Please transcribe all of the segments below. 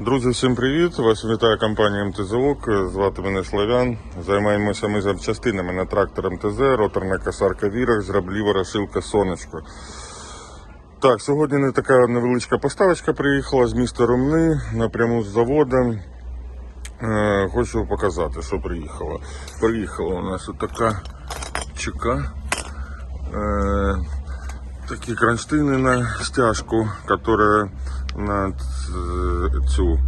Друзі, всім привіт! Вас вітає компанія МТЗОК. Звати мене Славян. Займаємося ми запчастинами на трактор МТЗ, роторна косарка Вірах, зрабліва розшивка сонечко. Так, сьогодні не така невеличка поставочка приїхала з міста Ромни напряму з заводу. Е, хочу показати, що приїхало. Приїхала у нас така чека. Е, такі кронштейни на стяжку, которая на цю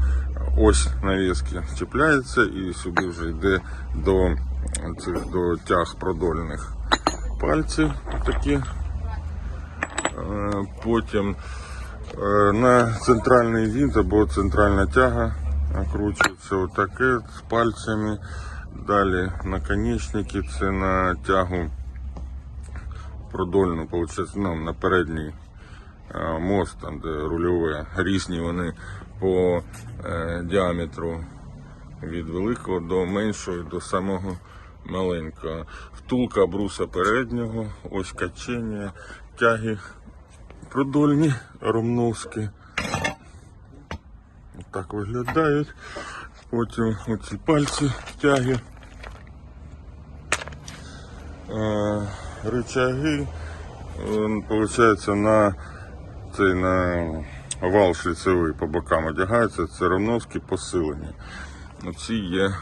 ось навіски чіпляється і сюди вже йде до цих до тяг продольних пальці такі. Е, Потім е, на центральний вінт або центральна тяга накручується отаке з пальцями. Далі наконечники це на тягу продольну, ну, на передній е, мост, там, де рульове, різні вони по е, діаметру від великого до меншого, до самого маленького. Втулка бруса переднього, ось качення, тяги продольні, ромновські. Так виглядають. Потім оці пальці тяги. Рычаги, получается, на цей на вал шліцевий по бокам одягається, це ровновські посилені. Ці є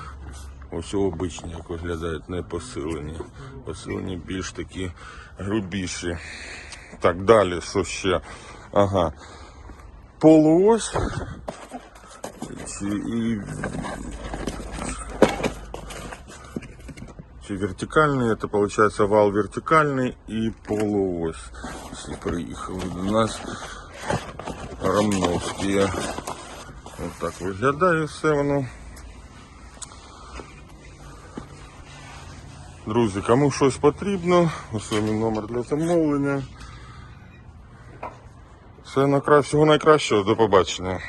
ось обичні, як виглядають, не посилені. Посилені більш такі грубіші. Так, далі, що ще? Ага. Полуось. І Чи вертикальный, это получается вал вертикальный и полуось. Если приїхали до нас рамновські. Ось так виглядає все воно. Друзі, кому щось потрібно, ось мій номер для замовлення. Все найкращого найкращого, до побачення.